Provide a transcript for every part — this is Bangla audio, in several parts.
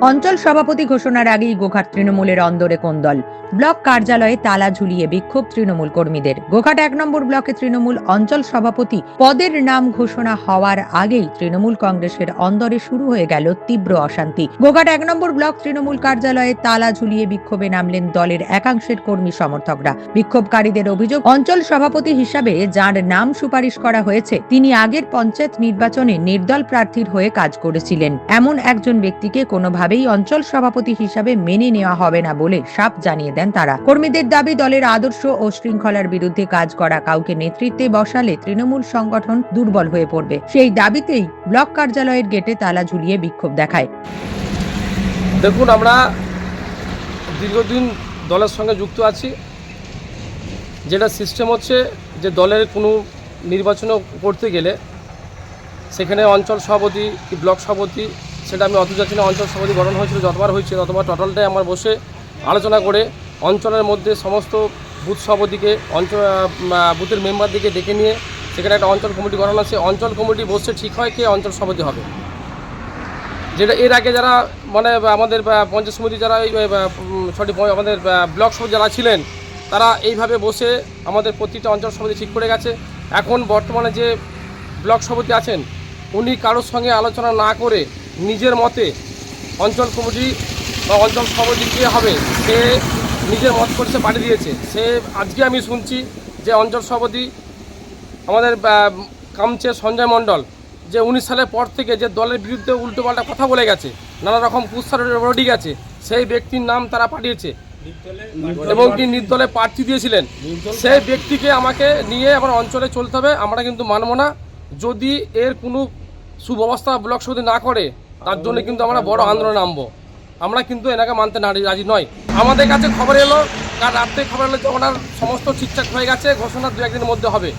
অঞ্চল সভাপতি ঘোষণার আগেই গোঘাট তৃণমূলের অন্দরে কোন্দল ব্লক কার্যালয়ে তালা ঝুলিয়ে বিক্ষোভ তৃণমূল কর্মীদের। গোঘাট এক নম্বর ব্লকে তৃণমূল অঞ্চল সভাপতি পদের নাম ঘোষণা হওয়ার আগেই তৃণমূল কংগ্রেসের অন্দরে শুরু হয়ে গেল তীব্র অশান্তি। গোঘাট এক নম্বর ব্লক তৃণমূল কার্যালয়ে তালা ঝুলিয়ে বিক্ষোভে নামলেন দলের একাংশের কর্মী সমর্থকরা। বিক্ষোভকারীদের অভিযোগ, অঞ্চল সভাপতি হিসাবে যার নাম সুপারিশ করা হয়েছে, তিনি আগের পঞ্চায়েত নির্বাচনে নির্দল প্রার্থীর হয়ে কাজ করেছিলেন। এমন একজন ব্যক্তিকে কোনোভাবেই অঞ্চল সভাপতি হিসাবে মেনে নেওয়া হবে না বলে সাপ জানিয়ে দেন তারা। কর্মীদের দাবি, দলের আদর্শ ও শৃঙ্খলার বিরুদ্ধে কাজ করা কাউকে নেতৃত্বে বসালে তৃণমূল সংগঠন দুর্বল হয়ে পড়বে। সেই দাবিতেই ব্লক কার্যালয়ের গেটে তালা ঝুলিয়ে বিক্ষোভ দেখায়। দেখুন, আমরা দীর্ঘদিন দলের সঙ্গে যুক্ত আছি। যেটা সিস্টেম হচ্ছে যে দলের কোনো নির্বাচন করতে গেলে সেখানে অঞ্চল সভাপতি ব্লক সভাপতি সেটা আমি অত যাচ্ছি না, অঞ্চল সভাপতি গঠন হয়েছিল, যতবার হয়েছে, ততবার টোটালটাই আমার বসে আলোচনা করে অঞ্চলের মধ্যে সমস্ত বুথ সভাপতিকে, অঞ্চল বুথের মেম্বারদিকে ডেকে নিয়ে সেখানে একটা অঞ্চল কমিটি গঠন আছে। অঞ্চল কমিটি বসে ঠিক হয় কে অঞ্চল সভাপতি হবে। যেটা এর আগে যারা মানে আমাদের পঞ্চায়েত সমিতি যারা সরি আমাদের ব্লক সভাপতি যারা ছিলেন, তারা এইভাবে বসে আমাদের প্রতিটা অঞ্চল সভাপতি ঠিক করে গেছে। এখন বর্তমানে যে ব্লক সভাপতি আছেন উনি কারোর সঙ্গে আলোচনা না করে নিজের মতে অঞ্চল কমিটি বা অঞ্চল সভাপতি কে হবে সে নিজের মত করে সে পাঠিয়ে দিয়েছে। সে আজকে আমি শুনছি যে অঞ্চল সভাপতি আমাদের কামচে সঞ্জয় মণ্ডল যে উনিশ সালের পর থেকে যে দলের বিরুদ্ধে উল্টোপাল্টা কথা বলে গেছে নানা রকম কুৎসার রডি গেছে সেই ব্যক্তির নাম তারা পাঠিয়েছে এবং কি নির্দলে প্রার্থী দিয়েছিলেন। সেই ব্যক্তিকে আমাকে নিয়ে আমার অঞ্চলে চলতে হবে আমরা কিন্তু মানব না। যদি এর কোনো সুব্যবস্থা ব্লক সমিতি না করে, তার জন্য কিন্তু আমরা বড় আন্দোলন নামবো। আমরা কিন্তু এনাকে মানতে না রাজি নয় আমাদের কাছে খবর এলো, কাল রাত্রে খবর এলো যে ওনার সমস্ত ঠিকঠাক হয়ে গেছে, ঘোষণা দু একদিনের মধ্যে হবে।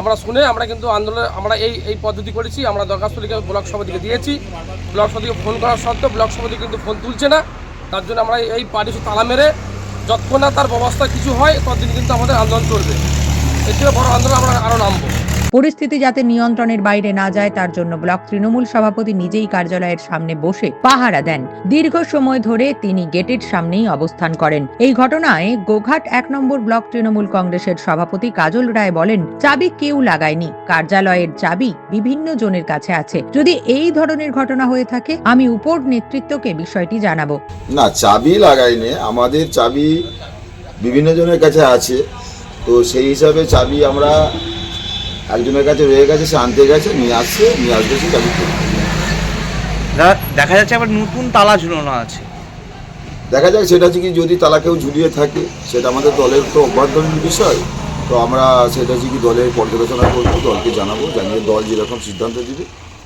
আমরা শুনে আমরা কিন্তু আন্দোলন, আমরা এই এই পদ্ধতি করেছি, আমরা দরখাস্ত লিখে ব্লক সভাপতিকে দিয়েছি। ব্লক সভাপতিকে ফোন করার সত্ত্বেও ব্লক সভাপতি কিন্তু ফোন তুলছে না। তার জন্য আমরা এই পার্টি তালা মেরে যতক্ষণ না তার ব্যবস্থা কিছু হয়, ততদিন কিন্তু আমাদের আন্দোলন চলবে। এর থেকে বড় আন্দোলন আমরা আরও নামবো। পরিস্থিতি যাতে নিয়ন্ত্রণের বাইরে না যায়, তার জন্য ব্লক তৃণমূল সভাপতি নিজেই কার্যালয়ের সামনে বসে পাহারা দেন। দীর্ঘ সময় ধরে তিনি গেটের সামনেই অবস্থান করেন। এই ঘটনায় গোঘাট এক নম্বর ব্লক তৃণমূল কংগ্রেসের সভাপতি কাজল রায় বলেন, চাবি কেউ লাগায়নি। কার্যালয়ের চাবি বিভিন্ন জনের কাছে আছে। যদি এই ধরনের ঘটনা হয়ে থাকে, আমি উপর নেতৃত্বকে বিষয়টি জানাব। না, চাবি লাগাইনি। আমাদের চাবি বিভিন্ন জনের কাছে আছে। তো সেই হিসাবে চাবি আমরা একজনের কাছে রয়ে গেছে সে আনতে গেছে নিয়ে আসছে নিয়ে আসবে সে চাবি। দেখা যাচ্ছে আবার নতুন তালা ঝুলানো আছে। দেখা যাক সেটা হচ্ছে কি যদি তালা কেউ ঝুলিয়ে থাকে সেটা আমাদের দলের তো অভ্যন্তরীণ বিষয়। তো আমরা সেটা হচ্ছে কি দলের পর্যালোচনা করব দলকে জানাব জানিয়ে দল যেরকম সিদ্ধান্ত দিবে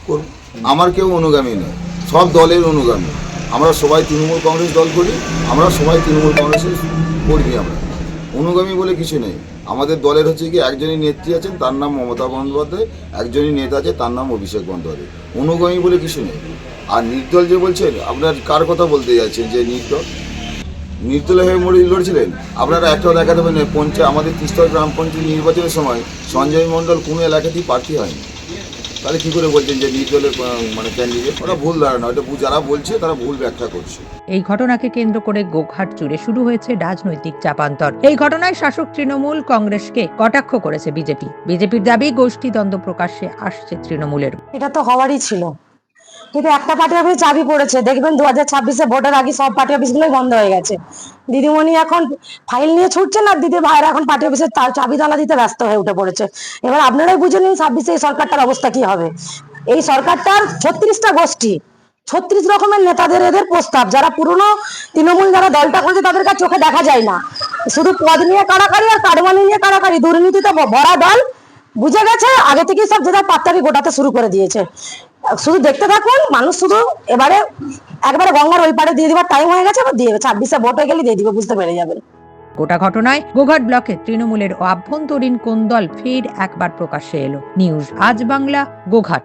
করব। আমার কেউ অনুগামী নয় সব দলের অনুগামী। আমরা সবাই তৃণমূল কংগ্রেস দল করি আমরা সবাই তৃণমূল কংগ্রেসের কর্মী আমরা। অনুগামী বলে কিছু নেই। আমাদের দলের হচ্ছে কি, একজনই নেত্রী আছেন, তার নাম মমতা বন্দ্যোপাধ্যায়, একজনই নেতা আছে, তার নাম অভিষেক বন্দ্যোপাধ্যায়। অনুগামী বলে কিছু নেই। আর নির্দল যে বলছেন, আপনার কার কথা বলতে যাচ্ছেন যে নির্দল? নির্দল হয়ে মরে লড়ছিলেন? আপনারা একটাও দেখাতে পারেন পঞ্চায়েত আমাদের তিস্তর গ্রাম পঞ্চায়েত নির্বাচনের সময় সঞ্জয় মণ্ডল কোনো এলাকাতেই প্রার্থী হয়নি। তাহলে কী করে বলছেন যে নির্দলের মানে ক্যান্ডিডেট ওরা ভুল ধারণা ওটা যারা বলছে তারা ভুল ব্যাখ্যা করছে। এই ঘটনাকে কেন্দ্র করে গোঘাট জুড়ে শুরু হয়েছে রাজনৈতিক চাপান্তর। এই ঘটনায় শাসক তৃণমূল কংগ্রেসকে কটাক্ষ করেছে বিজেপি। বিজেপির দাবি গোষ্ঠীদ্বন্দ্ব প্রকাশ্যে আসছে তৃণমূলের। এটা তো হওয়ারই ছিল। কিন্তু একটা পার্টি অফিস চাবি পড়েছে। দেখবেন দু হাজার ছাব্বিশে ভোটের আগে সব পার্টি অফিসগুলোই বন্ধ হয়ে গেছে। দিদিমণি এখন ফাইল নিয়ে ছুটছে না, দিদি ভাইরা এখন পার্টি অফিসের চাবি তালা দিতে ব্যস্ত হয়ে উঠে পড়েছে। এবার আপনারাই বুঝে নিন ছাব্বিশে এই সরকারটার অবস্থা কি হবে। এই সরকারটার ছত্রিশটা গোষ্ঠী, ছত্রিশ রকমের নেতাদের এদের প্রস্তাব। যারা পুরনো তৃণমূল যারা দলটা করেছে তাদের কাছে চোখে দেখা যায় না। শুধু পদ নিয়ে কাড়াকাড়ি আর কারমানি নিয়ে কাড়াকাড়ি। দুর্নীতিতে ভরা দল, বুঝে গেছে? আগে থেকেই সব যেটা পাত্তারি গোটাতে শুরু করে দিয়েছে। শুধু দেখতে থাকুন, মানুষ শুধু এবারে একবারে গঙ্গার ওই পারে দিয়ে দেবার টাইম হয়ে গেছে আবার দিয়ে ছাব্বিশে ভোট হয়ে গেলে দিয়ে দিবে, বুঝতে পেরে যাবেন। গোটা ঘটনায় গোঘাট ব্লকে তৃণমূলের আভ্যন্তরীণ কোন্দল ফের একবার প্রকাশ্যে এলো। নিউজ আজ বাংলা, গোঘাট।